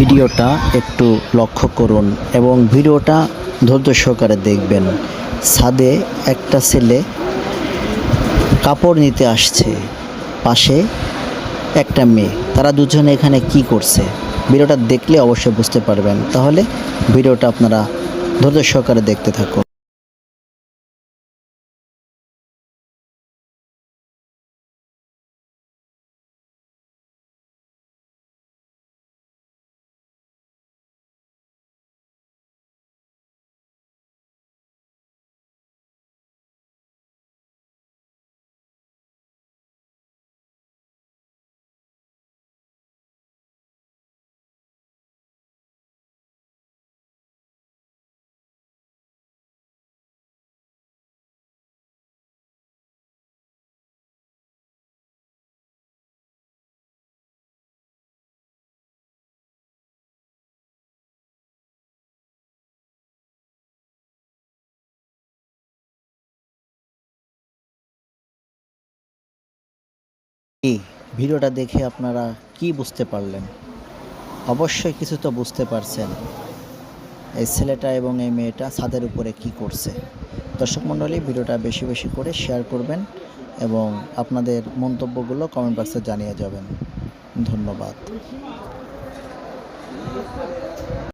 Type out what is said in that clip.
ভিডিওটা একটু লক্ষ্য করুন এবং ভিডিওটা ধৈর্য সহকারে দেখবেন। ছাদে একটা ছেলে কাপড় নিতে আসছে। পাশে একটা মেয়ে। তারা দুজনে এখানে কি করছে? ভিডিওটা দেখলে অবশ্যই বুঝতে পারবেন। তাহলে ভিডিওটা আপনারা ধৈর্য সহকারে দেখতে থাকুন। কি ভিডিওটা দেখে আপনারা কি বুঝতে পারলেন? অবশ্যই কিছু তো বুঝতে পারছেন। এই ছেলেটা এবং এই মেয়েটা ছাদের উপরে কি করছে? দর্শক মণ্ডলী, ভিডিওটা বেশি বেশি করে শেয়ার করবেন এবং আপনাদের মন্তব্যগুলো কমেন্ট বক্সে জানিয়ে যাবেন। ধন্যবাদ।